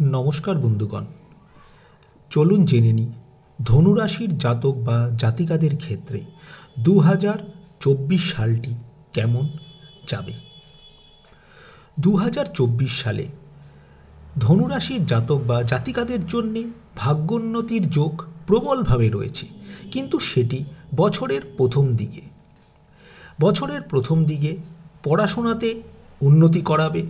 নমস্কার বন্ধুগণ। চলুন জেনে নিই, ধনুরাশির জাতক বা জাতিকাদের ক্ষেত্রে দু হাজার চব্বিশ সালটি কেমন যাবে? দু হাজার চব্বিশ সালে ধনুরাশির জাতক বা জাতিকাদের জন্যে ভাগ্যোন্নতির যোগ প্রবলভাবে রয়েছে, কিন্তু সেটি বছরের প্রথম দিকে। বছরের প্রথম দিকে পড়াশোনাতে উন্নতি করাবে।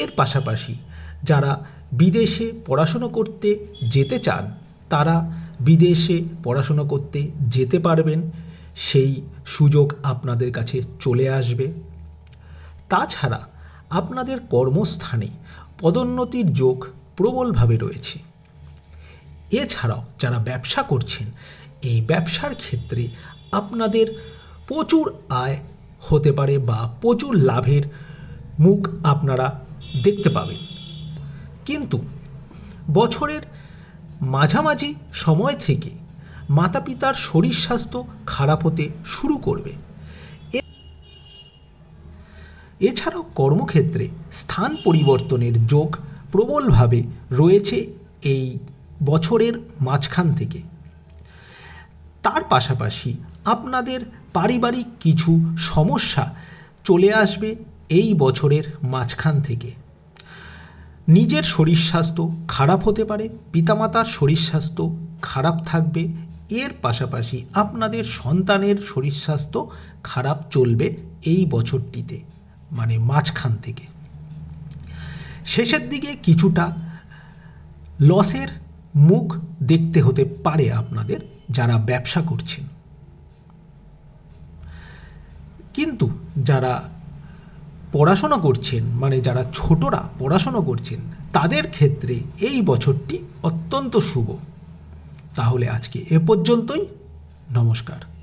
এর পাশাপাশি যারা বিদেশে পড়াশুনো করতে যেতে চান, তারা বিদেশে পড়াশুনো করতে যেতে পারবেন। সেই সুযোগ আপনাদের কাছে চলে আসবে। তাছাড়া আপনাদের কর্মস্থানে পদোন্নতির যোগ প্রবলভাবে রয়েছে। এছাড়াও যারা ব্যবসা করছেন, এই ব্যবসার ক্ষেত্রে আপনাদের প্রচুর আয় হতে পারে বা প্রচুর লাভের মুখ আপনারা দেখতে পাবেন। কিন্তু বছরের মাঝামাঝি সময় থেকে মাতা পিতার শরীর স্বাস্থ্য খারাপ হতে শুরু করবে। এছাড়াও কর্মক্ষেত্রে স্থান পরিবর্তনের যোগ প্রবলভাবে রয়েছে এই বছরের মাঝখান থেকে। তার পাশাপাশি আপনাদের পারিবারিক কিছু সমস্যা চলে আসবে এই বছরের মাঝখান থেকে। নিজের শরীর স্বাস্থ্য খারাপ হতে পারে, পিতামাতার শরীর স্বাস্থ্য খারাপ থাকবে, এর পাশাপাশি আপনাদের সন্তানের শরীর স্বাস্থ্য খারাপ চলবে এই বছরটিতে মানে মাঝখান থেকে। শেষের দিকে কিছুটা লসের মুখ দেখতে হতে পারে আপনাদের যারা ব্যবসা করছেন। কিন্তু যারা পড়াশোনা করছেন মানে যারা ছোটরা পড়াশোনা করছেন, তাদের ক্ষেত্রে এই বছরটি অত্যন্ত শুভ। তাহলে আজকে এ পর্যন্তই, নমস্কার।